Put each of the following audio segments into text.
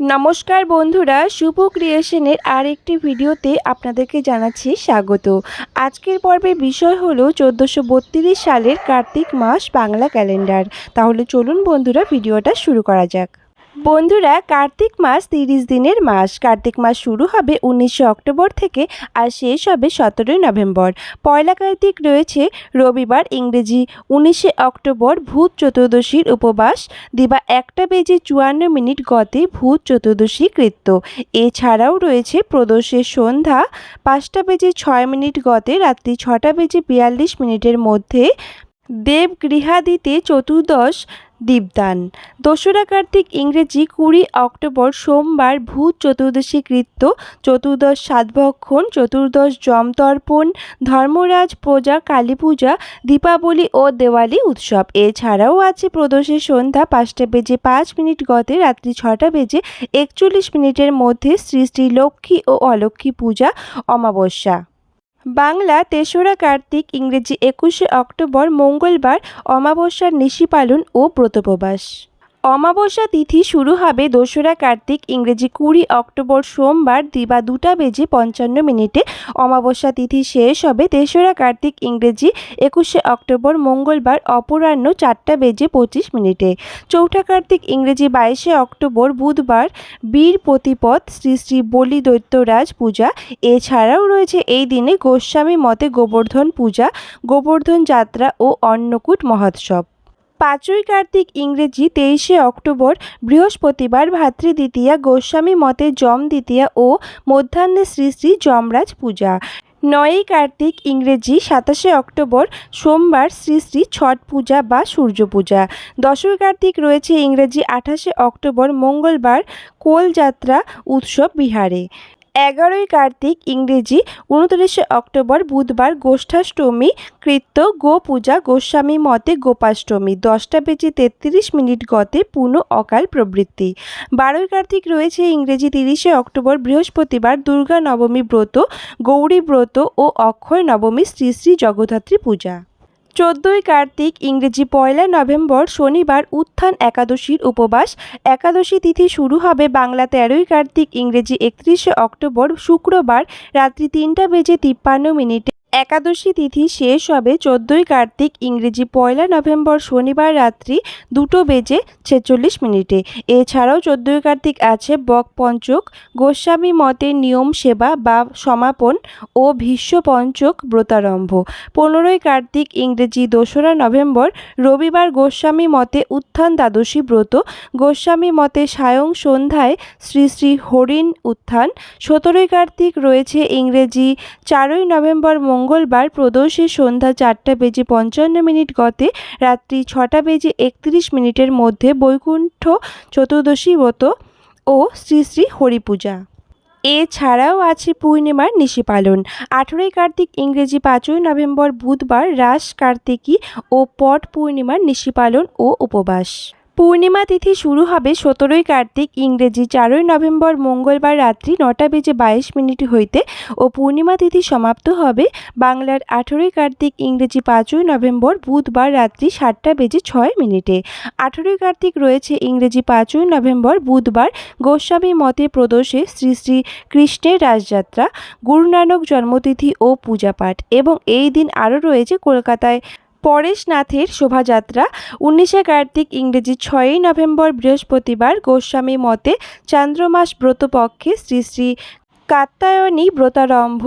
নমস্কার বন্ধুরা, শুভ ক্রিয়েশনের আর একটি ভিডিওতে আপনাদেরকে জানাচ্ছি স্বাগত। আজকের পর্বের বিষয় হলো চোদ্দোশো সালের কার্তিক মাস বাংলা ক্যালেন্ডার। তাহলে চলুন বন্ধুরা, ভিডিওটা শুরু করা যাক। বন্ধুরা, কার্তিক মাস তিরিশ দিনের মাস। কার্তিক মাস শুরু হবে উনিশে অক্টোবর থেকে আর শেষ হবে সতেরোই নভেম্বর। পয়লা কার্তিক রয়েছে রবিবার, ইংরেজি। উনিশে অক্টোবর, ভূত চতুর্দশীর উপবাস। দিবা একটা বেজে চুয়ান্ন মিনিট গতে ভূত চতুর্দশী কৃত্য। এছাড়াও রয়েছে প্রদোষের সন্ধ্যা, পাঁচটা বেজে ছয় মিনিট গতে রাত্রি ছটা বেজে বিয়াল্লিশ মিনিটের মধ্যে দেব দেবগৃহাদিতে চতুর্দশ দীপদান। দোসরা কার্তিক ইংরেজি কুড়ি অক্টোবর সোমবার ভূত চতুর্দশী কৃত্য, চতুর্দশ সাতভক্ষণ, চতুর্দশ যমতর্পণ, ধর্মরাজ পূজা, কালী পূজা, দীপাবলি ও দেওয়ালি উৎসব। এছাড়াও আছে প্রদোষের সন্ধ্যা পাঁচটা বেজে পাঁচ মিনিট গতে রাত্রি ছটা বেজে একচল্লিশ মিনিটের মধ্যে শ্রী শ্রী লক্ষ্মী ও অলক্ষ্মী পূজা অমাবস্যা। বাংলা তেসরা কার্তিক ইংরেজি একুশে অক্টোবর মঙ্গলবার অমাবস্যার নিশি পালন ও ব্রতপ্রবাস। অমাবস্যা তিথি শুরু হবে দোসরা, কার্তিক, ইংরেজি কুড়ি অক্টোবর সোমবার, দিবা দুটা বেজে পঞ্চান্ন মিনিটে। অমাবস্যা তিথি শেষ হবে তেসরা, কার্তিক, ইংরেজি একুশে অক্টোবর, মঙ্গলবার অপরাহ্ন চারটা বেজে পঁচিশ মিনিটে। চৌঠা, কার্তিক, ইংরেজি বাইশে অক্টোবর বুধবার, বীর প্রতিপদ, শ্রী শ্রী বলি দৈত্যরাজ পূজা। এছাড়াও রয়েছে এই দিনে গোস্বামী মতে গোবর্ধন পূজা, গোবর্ধন যাত্রা ও অন্নকূট মহোৎসব। পাঁচই কার্তিক ইংরেজি তেইশে অক্টোবর বৃহস্পতিবার ভাতৃদ্বিতীয়া গোস্বামী মতে যম দ্বিতীয়া ও মধ্যাহ্নে শ্রী শ্রী যমরাজ পূজা। নয়ই কার্তিক ইংরেজি সাতাশে অক্টোবর সোমবার শ্রী শ্রী ছট পূজা বা সূর্য পূজা। দশই কার্তিক রয়েছে ইংরেজি আঠাশে অক্টোবর মঙ্গলবার কোলযাত্রা উৎসব বিহারে। এগারোই কার্তিক ইংরেজি, উনত্রিশে অক্টোবর বুধবার গোষ্ঠাষ্টমী, কৃত্য গো পূজা গোস্বামী মতে গোপাষ্টমী। দশটা বেজে তেত্রিশ মিনিট গতে পুনঃ অকাল প্রবৃত্তি। বারোই কার্তিক রয়েছে ইংরেজি, তিরিশে অক্টোবর বৃহস্পতিবার দুর্গা নবমী ব্রত, গৌরী ব্রত ও অক্ষয় নবমী শ্রী শ্রী জগদ্ধাত্রী পূজা। চোদ্দোই কার্তিক, ইংরেজি পয়লা নভেম্বর শনিবার উত্থান একাদশীর উপবাস। একাদশী তিথি শুরু হবে বাংলা তেরোই কার্তিক, ইংরেজি একত্রিশে অক্টোবর শুক্রবার রাত্রি তিনটা বেজে তিপ্পান্ন মিনিটে। একাদশী তিথি শেষ হবে চোদ্দই কার্তিক ইংরেজি পয়লা নভেম্বর শনিবার রাত্রি দুটো বেজে ছেচল্লিশ মিনিটে। এছাড়াও চোদ্দই কার্তিক আছে বক পঞ্চক, গোস্বামী মতে নিয়ম সেবা বা সমাপন ও ভীষ্ম পঞ্চক ব্রতারম্ভ। পনেরোই কার্তিক ইংরেজি দোসরা নভেম্বর, রবিবার গোস্বামী মতে উত্থান দ্বাদশী ব্রত, গোস্বামী মতে সায়ং সন্ধ্যায় শ্রী শ্রী হরিণ উত্থান। সতেরোই কার্তিক রয়েছে ইংরেজি চারই নভেম্বর মঙ্গলবার প্রদোষের সন্ধ্যা চারটা বেজে পঞ্চান্ন মিনিট গতে রাত্রি ছটা বেজে একত্রিশ মিনিটের মধ্যে বৈকুণ্ঠ চতুর্দশী ব্রত ও শ্রী শ্রী হরিপূজা। এছাড়াও আছে পূর্ণিমার নিশি পালন। আঠেরোই কার্তিক ইংরেজি পাঁচই নভেম্বর বুধবার রাস কার্তিকী ও পট পূর্ণিমার নিশি পালন ও উপবাস। পূর্ণিমা তিথি শুরু হবে সতেরোই কার্তিক, ইংরেজি চারই নভেম্বর মঙ্গলবার রাত্রি নটা বেজে বাইশ মিনিট হইতে ও পূর্ণিমা তিথি সমাপ্ত হবে বাংলার আঠেরোই কার্তিক, ইংরেজি পাঁচই নভেম্বর বুধবার রাত্রি সাতটা বেজে ছয় মিনিটে। আঠেরোই কার্তিক রয়েছে ইংরেজি পাঁচই নভেম্বর বুধবার গোস্বামী মতে প্রদোষে শ্রী শ্রী কৃষ্ণের রাজযাত্রা গুরু নানক জন্মতিথি ও পূজাপাঠ এবং এই দিন আরও রয়েছে কলকাতায়। পরেশনাথের শোভাযাত্রা উনিশে কার্তিক ইংরেজি ছয়ই নভেম্বর বৃহস্পতিবার গোস্বামী মতে চান্দ্রমাস ব্রতপক্ষে শ্রী শ্রী কাত্যায়নী, ব্রতারম্ভ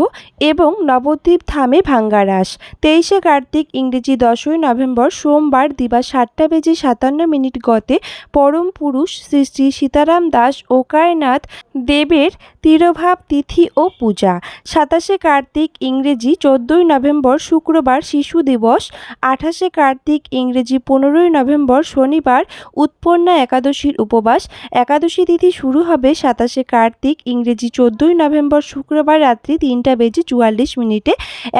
এবং নবদ্বীপ থামে ভাঙ্গারাস। তেইশে কার্তিক, ইংরেজি দশই নভেম্বর সোমবার দিবা সাতটা বেজে সাতান্ন মিনিট গতে পরম পুরুষ শ্রী শ্রী সীতারাম দাস ওকায়নাথ দেবের তিরোভাব, তিথি ও পূজা। সাতাশে কার্তিক, ইংরেজি চোদ্দোই নভেম্বর শুক্রবার শিশু দিবস। আঠাশে কার্তিক, ইংরেজি পনেরোই নভেম্বর শনিবার উৎপন্না একাদশীর উপবাস। একাদশী তিথি শুরু হবে সাতাশে কার্তিক, ইংরেজি চোদ্দোই নভেম্বর শুক্রবার রাত্রি তিনটা বেজে চুয়াল্লিশ মিনিটে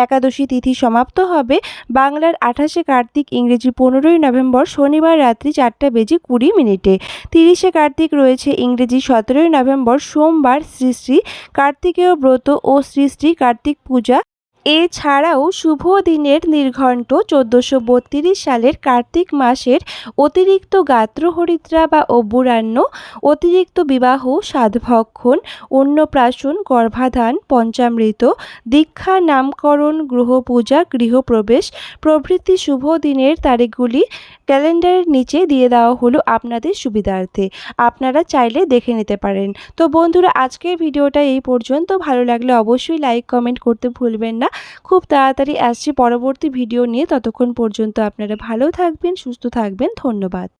একাদশী তিথি সমাপ্ত হবে। বাংলার আঠাশে কার্তিক ইংরেজি পনেরোই নভেম্বর শনিবার রাত্রি চারটা বেজে কুড়ি মিনিটে। তিরিশে কার্তিক রয়েছে ইংরেজি সতেরোই নভেম্বর সোমবার শ্রী শ্রী কার্তিকেয় ব্রত ও শ্রী শ্রী কার্তিক পূজা। এছাড়াও শুভ দিনের নির্ঘণ্ট চোদ্দোশো বত্রিশ সালের কার্তিক মাসের অতিরিক্ত গাত্রহরিদ্রা বা অব্বুরান্ন অতিরিক্ত বিবাহ, সাধভক্ষণ, অন্নপ্রাশন, গর্ভাধান, পঞ্চামৃত, দীক্ষা, নামকরণ গ্রহপূজা গৃহপ্রবেশ, প্রভৃতি শুভ দিনের তারিখগুলি ক্যালেন্ডারের নিচে দিয়ে দেওয়া হলো আপনাদের সুবিধার্থে। আপনারা চাইলে দেখে নিতে পারেন। তো বন্ধুরা, আজকের ভিডিওটা এই পর্যন্ত। ভালো লাগলে অবশ্যই লাইক কমেন্ট করতে ভুলবেন না। খুব তাড়াতাড়ি আসছি পরবর্তী ভিডিও নিয়ে। ততক্ষণ পর্যন্ত আপনারা ভালো থাকবেন সুস্থ থাকবেন। ধন্যবাদ।